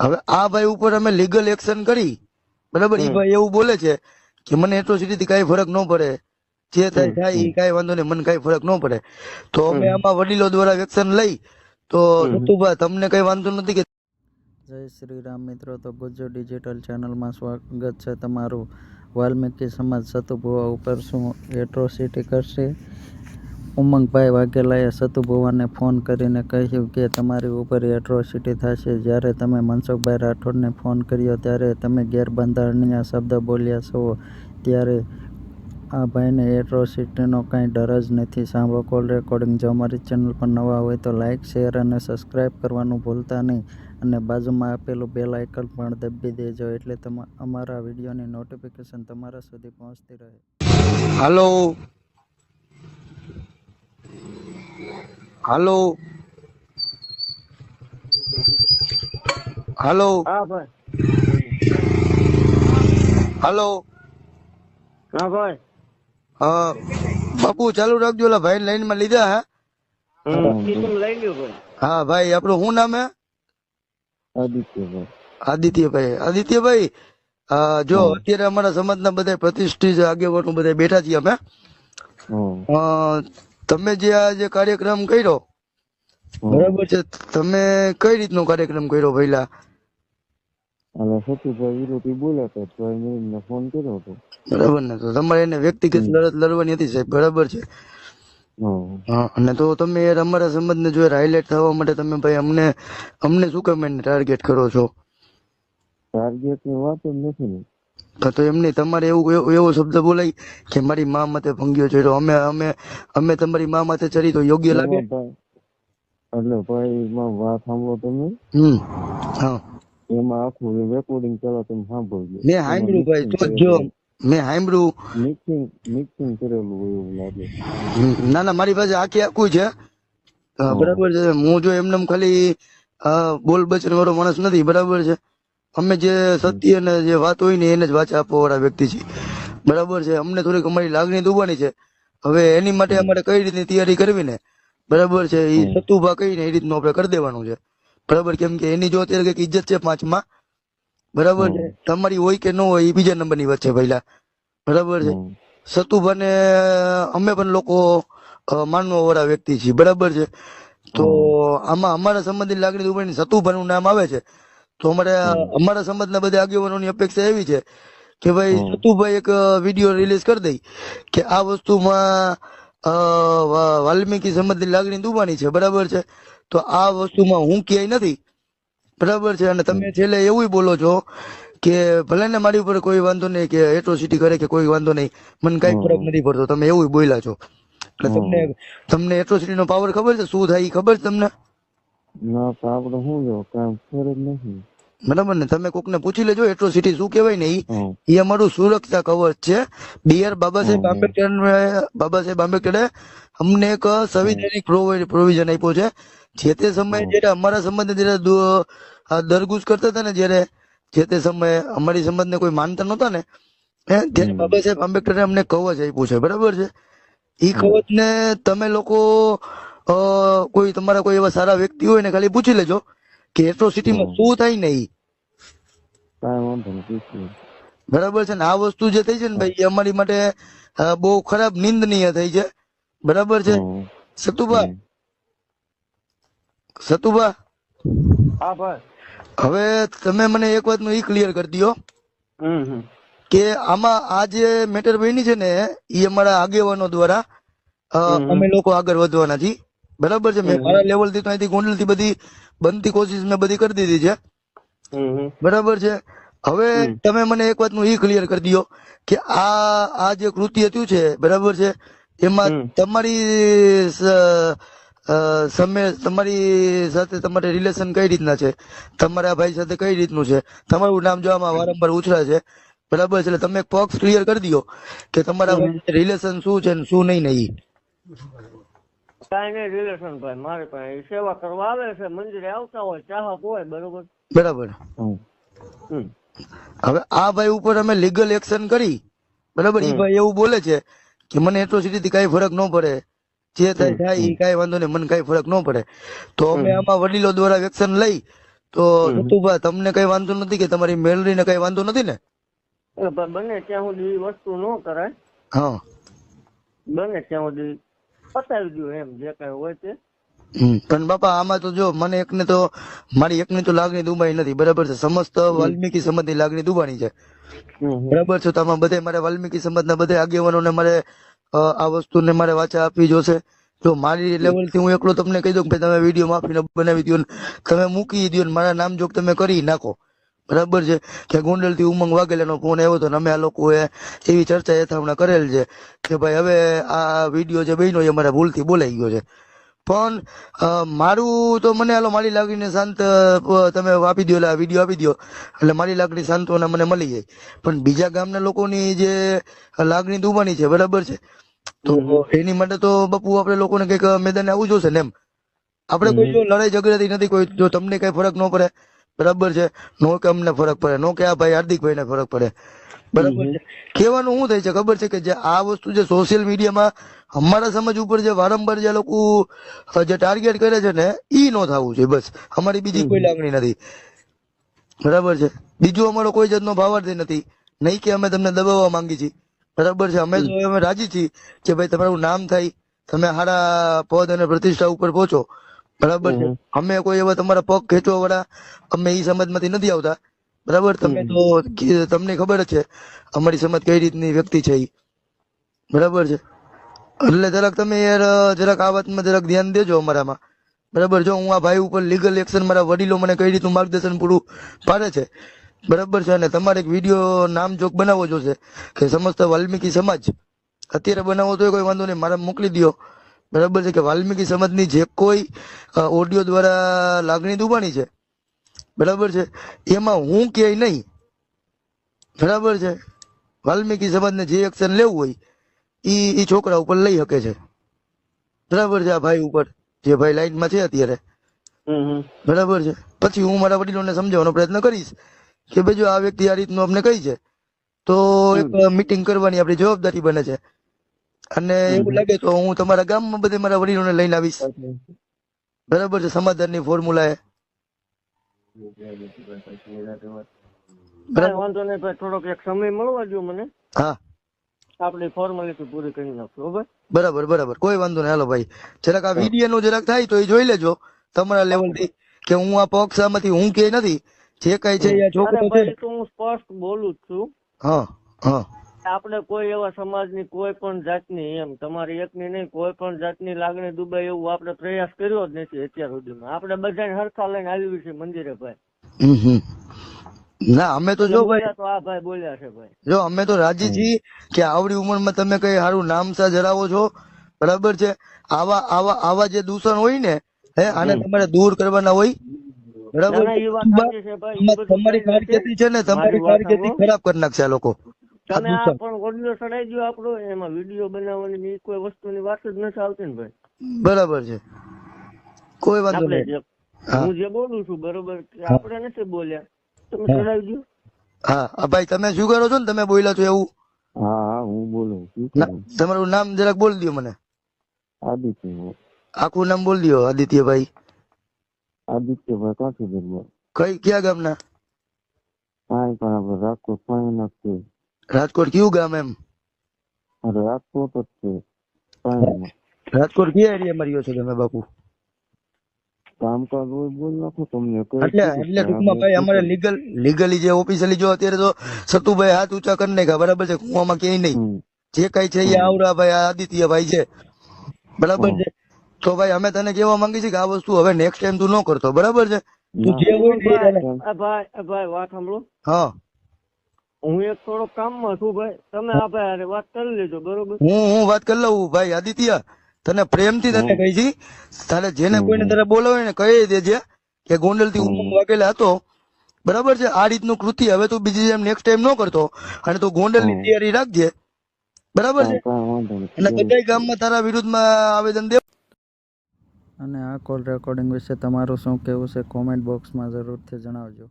હવે આ ભાઈ ઉપર અમે લીગલ એક્શન કરી. બરાબર? એ ભાઈ એવું બોલે છે કે મને એટ્રોસિટી થી કઈ ફરક ન પડે. જે થાય થાય એ કઈ વાંધો નહીં મને કઈ ફરક ન પડે. તો અમે આમાં વડીલો દ્વારા એક્શન લઈ. તો હમ. તમને કઈ વાંધો નથી કે જય શ્રી રામ મિત્રો તો ગુજ્જો ડિજિટલ ચેનલમાં સ્વાગત છે તમારું. વાલ્મીકી સમાજ સતુભુવા ઉપર શું એટ્રોસિટી કરશે? ઉમંગભાઈ વાઘેલાએ સતુભુવાને ફોન કરીને કહ્યું કે તમારી ઉપર એટ્રોસિટી થશે. જ્યારે તમે મનસુખભાઈ રાઠોડને ફોન કર્યો, ત્યારે તમે ગેરબંધારણીય શબ્દ બોલ્યા છો. ત્યારે આ ભાઈને એટ્રોસિટીનો કાંઈ ડર જ નથી. સાંભળો, કોલ રેકોર્ડિંગ જો અમારી ચેનલ પર નવા હોય તો લાઇક શેર અને સબસ્ક્રાઈબ કરવાનું ભૂલતા નહીં. અને બાજુમાં આપેલું બેલ આઇકન પણ દબી દેજો, એટલે તમા, અમારા વિડીયોની નોટિફિકેશન તમારા સુધી પહોંચતી રહે. હાલો હાલો હાલો હા ભાઈ હાલો હા ભાઈ હા બાપુ ચાલુ રાખજો ઓલા ભાઈ લાઈનમાં લીધા હે હમ, કિશન લઈ લ્યો ભાઈ હા ભાઈ આપણું શું નામ હે આદિત્યભાઈ આદિત્યભાઈ આદિત્યભાઈ અ, જો અત્યારે અમારા સમાજના બધા પ્રતિષ્ઠિત આગેવાનો બધા બેઠા છીએ અમે. અ, તમે જે આ જે કાર્યક્રમ કર્યો બરાબર છે? તમે કઈ રીતનો કાર્યક્રમ કર્યો પહેલા? અને સતીભાઈ વિરોધી બોલ્યા હતા તો મેં એમને ફોન કર્યો હતો. બરાબર ને? તો તમારે એને વ્યક્તિગત લડત લડવાની હતી સાહેબ બરાબર છે? હા. અને તો તમે યાર અમારા સંબંધને જો હાઇલાઇટ થવા માટે તમે ભાઈ અમને અમને શું કમેન્ટ ટાર્ગેટ કરો છો? ટાર્ગેટની વાત જ નથી ને. તો એમ નહીં તમારે એવું એવો શબ્દ બોલાય કે મારી મા માથે ભંગ્યો ચડ્યો. અમે અમે અમે તમારી મા માથે ચડી તો યોગ્ય લાગે? એટલે ભાઈ માં વાત સાંભળો તમે. હમ હા. એમાં આખું રેકોર્ડિંગ ચાલો તમે સાંભળજો. મેં સાંભળ્યું ભાઈ તો જો મેં સાંભળ્યું. મિક્સિંગ મિક્સિંગ કરેલું એવું લાગે. ના ના મારી પાસે આખી આખું છે. બરાબર છે. હું જો એમને ખાલી બોલ બચન વાળો માણસ નથી બરાબર છે. અમે જે સત્ય અને જે વાત હોય ને એને જ વાચા આપવા વાળા વ્યક્તિ છીએ. બરાબર છે? અમને થોડીક અમારી લાગણી દુબાની છે. હવે એની માટે અમારે કઈ રીતની તૈયારી કરવી ને? બરાબર છે? એ સતુભા કહીને એ રીતનું આપણે કરી દેવાનું છે. બરાબર? કેમ કે એની જો અત્યારે કંઈક ઇજ્જત છે પાંચમાં. બરાબર છે? તમારી હોય કે ન હોય એ બીજા નંબરની વાત છે પહેલા બરાબર છે. સતુભાને અમે પણ લોકો માનવા વાળા વ્યક્તિ છીએ. બરાબર છે? તો આમાં અમારા સંબંધિત લાગણી દુબઈની સતુભાનું નામ આવે છે. તો અમારે અમારા સમાજના બધા આગેવાનોની અપેક્ષા એવી છે કે ભાઈ સતુભાઈ એક વીડિયો રિલીઝ કરી દઈ કે આ વસ્તુમાં વાલ્મીકી સમાજની લાગણી દુબાની છે બરાબર છે? તો આ વસ્તુમાં હું ક્યાંય નથી બરાબર છે? અને તમે છેલ્લે એવું બોલો છો કે ભલે ને મારી ઉપર કોઈ વાંધો નહીં કે એટ્રોસિટી કરે કે કોઈ વાંધો નહીં મને કઈ ફરક નથી પડતો તમે એવું બોલ્યા છો. એટલે તમને તમને એટ્રોસિટી નો પાવર ખબર છે? શું થાય એ ખબર છે તમને? ના તો શું જો કામ ફેર જ નથી. બરાબર ને તમે કોકને પૂછી લેજો એટ્રોસિટી શું કહેવાય ને એ અમારું સુરક્ષા કવચ છે. બીઆર બાબા સાહેબ આંબેડકર બાબા સાહેબ આંબેડકરે અમને એક સંવિધાનિક પ્રોવિઝન આપ્યો છે. જે તે સમયે જયારે અમારા સંબંધે જયારે આ દરગુજ કરતા હતા ને જયારે જે તે સમયે અમારી સંબંધને કોઈ માનતા નહોતા ને હે, ત્યારે બાબા સાહેબ આંબેડકરે અમને કવચ આપ્યું છે. બરાબર છે? એ કવચ ને તમે લોકો કોઈ તમારા કોઈ એવા સારા વ્યક્તિ હોય ને ખાલી પૂછી લેજો કે એટ્રોસિટીમાં શું થાય ને બરાબર છે ને? આ વસ્તુ જે થઈ છે ને ભાઈ અમારી માટે બહુ ખરાબ નિંદનીય થઈ છે. બરાબર છે? સતુભા? સતુભા? હા ભાઈ. હવે તમે મને એક વાતનું ઈ ક્લિયર કરી દો કે આમાં આ જે મેટર બની છે ને એ અમારા આગેવાનો દ્વારા અમે લોકો આગળ વધવાના છીએ. બરાબર છે મેં મારા લેવલથી તો અહીંથી ગોંડલથી બધી બનતી કોશિશ મેં બધી કરી દીધી છે. બરાબર છે. હવે તમે મને એક વાતનું એ ક્લિયર કરી દો કે આ આ જે કૃત્ય હતું છે બરાબર છે એમાં તમારી સમે તમારી સાથે તમારે રિલેશન કઈ રીતના છે? તમારા ભાઈ સાથે કઈ રીતનું છે? તમારું નામ જોવામાં વારંવાર ઉછળે છે. બરાબર છે એટલે તમે એક પક્ષ ક્લિયર કરી દો કે તમારા રિલેશન શું છે ને શું નહીં નહીં કાંઈ નહીં રિલેશન ભાઈ મારે પાસે સેવા કરવા આવે છે મંદિરે આવતા હોય ચાહક હોય બરોબર? બરાબર. હવે આ ભાઈ ઉપર અમે લીગલ એક્શન કરી બરાબર? એ ભાઈ એવું બોલે છે કે મને એટ્રોસિટી થી કઈ ફરક ન પડે. જે થાય એ કઈ વાંધો નહીં મને કઈ ફરક ન પડે. તો અમે આમાં વડીલો દ્વારા એક્શન લઈ. તો હમ. તમને કઈ વાંધો નથી કે તમારી મેલરીને કઈ વાંધો નથી ને? બને ત્યાં સુધી વસ્તુ ન કરાય. હા. બને ત્યાં સુધી પતાવી એમ જે કઈ હોય તે. પણ બાપા આમાં તો જો મને એકને તો મારી એકની તો લાગણી દુબાઈ નથી બરાબર છે? સમસ્ત વાલ્મીકી સમાજની લાગણી દુબાણી છે. બરાબર છે? તો આમાં બધે મારે વાલ્મીકી સમાજના બધા આગેવાનોને મારે આ આ વસ્તુને મારે વાચા આપવી જોશે. જો મારી લેવલથી હું એકલો તમને કહી દઉં કે તમે વીડિયો માફીને બનાવી દો ને તમે મૂકી દો ને મારા નામ જોગ તમે કરી નાખો. બરાબર છે? કે ગોંડલથી ઉમંગ વાઘેલાનો ફોન આવ્યો હતો અમે આ લોકોએ એવી ચર્ચા યથાવણા કરેલ છે કે ભાઈ હવે આ વીડિયો જે બન્યો એ મારા ભૂલથી બોલાઈ ગયો છે. પણ મારું તો મને હાલો મારી લાગણીને શાંત તમે આપી દો એટલે આ વીડિયો આપી દો એટલે મારી લાગણી સાંત્વના મને મળી જાય. પણ બીજા ગામના લોકોની જે લાગણી દુબાની છે બરાબર છે? તો એની માટે તો બપુ આપણે લોકોને કંઈક મેદાને આવવું જોશે ને એમ? આપણે કોઈ લડાઈ ઝઘડાથી નથી કોઈ જો તમને કઈ ફરક ન પડે બરાબર છે? નો કે અમને ફરક પડે નો કે આ ભાઈ હાર્દિકભાઈ ને ફરક પડે. બરાબર છે? કહેવાનું શું થાય છે? ખબર છે કે જે આ વસ્તુ જે સોશિયલ મીડિયામાં અમારા સમજ ઉપર જે વારંવાર જે લોકો જે ટાર્ગેટ કરે છે ને ઈ નો થવું જોઈએ બસ. અમારી બીજી કોઈ લાગણી નથી. બરાબર છે? બીજું અમારો કોઈ જાતનો ભાવાર્થી નથી. નહીં કે અમે તમને દબાવવા માંગી છીએ. બરાબર છે? અમે તો અમે રાજી છીએ કે ભાઈ તમારું નામ થાય તમે સારા પદ અને પ્રતિષ્ઠા ઉપર પહોંચો. બરાબર છે? અમે કોઈ એવા તમારા પગ ખેંચવા વાળા અમે ઈ સમાજમાંથી નથી આવતા. બરાબર? તમે તો તમને ખબર જ છે અમારી સમાજ કઈ રીતની વ્યક્તિ છે એ બરાબર છે? એટલે જરાક તમે યાર જરાક આ વાતમાં જરાક ધ્યાન દેજો અમારામાં. બરાબર? જો હું આ ભાઈ ઉપર લીગલ એક્શન મારા વડીલો મને કઈ રીતનું માર્ગદર્શન પૂરું પાડે છે? બરાબર છે? અને તમારે એક વીડિયો નામ નામજોગ બનાવવો જોશે કે સમસ્ત વાલ્મીકી સમાજ. અત્યારે બનાવો તો કોઈ વાંધો નહીં મારા મોકલી દો બરાબર છે કે વાલ્મીકી સમાજની જે કોઈ ઓડિયો દ્વારા લાગણી દુબાણી છે. બરાબર છે? એમાં હું ક્યાંય નહીં. બરાબર છે? વાલ્મીકી સમાજને જે એક્શન લેવું હોય ઈ ઈ છોકરા ઉપર લઈ શકે છે. બરાબર છે આ ભાઈ ઉપર? જે ભાઈ લાઈનમાં છે અત્યારે. બરાબર છે? પછી હું મારા વડીલોને સમજાવવાનો પ્રયત્ન કરીશ કે ભાઈ જો આ વ્યક્તિ આ રીતનું અમને કહી છે તો એક મીટિંગ કરવાની આપણી જવાબદારી બને છે. અને એવું લાગે તો હું તમારા ગામમાં બધે મારા વડીલોને લઈને આવીશ. બરાબર છે સમાધાનની ફોર્મ્યુલા એ. વાંધો નહીં ભાઈ થોડોક એક સમય મળવા દો મને. હા. આપણી ફોર્માલિટી પૂરી કરી નાખશું બરાબર બરાબર બરાબર. કોઈ વાંધો નહીં હાલો ભાઈ. જરાક આ વીડિયો નું જરાક થાય તો એ જોઈ લેજો. તમારા લેવલથી કે હું આ પક્ષ આમાંથી હું કે નથી? જે કઈ છે છોકરો છે તો હું સ્પષ્ટ બોલું જ છું. હા હા. આપણે કોઈ એવા સમાજની કોઈ પણ જાતની એમ તમારી એકની નહીં કોઈ પણ જાતની લાગણી દુબાઈ એવું આપણે પ્રયાસ કર્યો જ નથી અત્યાર સુધીમાં. આપણે બધાને હરખા લઈને આવી છે મંદિરે ભાઈ. ના અમે તો જો ભાઈ તો આ ભાઈ બોલ્યા છે ભાઈ. જો અમે તો રાજી છીએ કે આવડી ઉંમરમાં તમે કઈ સારું નામ સા ધરાવો છો? બરાબર છે? આવા આવા આવા જે દૂષણ હોય ને હે આને તમારે દૂર કરવાના હોય. બરાબર તમારી કારકિર્દી છે ને તમારી મારી કારકિર્દી ખરાબ કરી નાખશે આ લોકો. તમે આ પણ ઓડિયો ચડાઈ દો આપણો એમાં વીડિયો બનાવવાની ઈ કોઈ વસ્તુની વાત જ નથી આવતી ને ભાઈ. બરાબર છે. કોઈ વાંધો નહીં. હું. જે બોલું છું બરોબર આપણે નથી બોલ્યા. તમે હા. ચડાવી દો હા ભાઈ તમે શું કરો છો ને? તમે બોલ્યા છો એવું? હા હા હું બોલું. તમારું નામ જરાક બોલ દો મને. આદિત્ય આખું નામ બોલ દો આદિત્યભાઈ આદિત્યભાઈ કાંઠી દરબાર કઈ ક્યાં ગામના? કાંઈ પણ આપણે રાજકોટ પાણી નાખશે રાજકોટ કયું ગામ એમ? રાજકોટ જ છે. રાજકોટ કયા એરિયામાં રહ્યો છો તમે બાપુ? કામકાજ હોય બોલ નાખો તમને એટલે એટલે ટૂંકમાં ભાઈ અમારે લીગલ લીગલી જે ઓફિસિયલી જો અત્યારે તો સતુભાઈ હાથ ઊંચા કરી નાખ્યા બરાબર છે? કુવામાં ક્યાંય નહીં. જે કઈ છે એ આવરા ભાઈ આ આદિત્ય ભાઈ છે. બરાબર છે? તો ભાઈ અમે તને કેવા માંગી છે કે આ વસ્તુ હવે નેક્સ્ટ ટાઈમ તું ન કરતો બરાબર છે? તું જે હોય ભાઈ ભાઈ વાત સાંભળો. હા. હું એક થોડો કામમાં છું ભાઈ. તમે આ ભાઈ વાત કરી લેજો બરોબર? હું હું વાત કરી લઉં ભાઈ આદિત્ય. તને પ્રેમથી તને કહી છી તારે જેને કોઈને તારે બોલાવે ને કહી દેજે કે ગોંડલથી ઉમંગ વાગેલા હતો. બરાબર છે? આ રીતનું કૃતિ હવે તું બીજી જેમ નેક્સ્ટ ટાઈમ ન કરતો. અને તું ગોંડલની તૈયારી રાખજે. બરાબર છે? અને બધા ગામમાં તારા વિરુદ્ધમાં આવેદન દે. અને આ કોલ રેકોર્ડિંગ વિશે તમારું શું કહેવું છે? કોમેન્ટ બોક્સમાં જરૂરથી જણાવજો.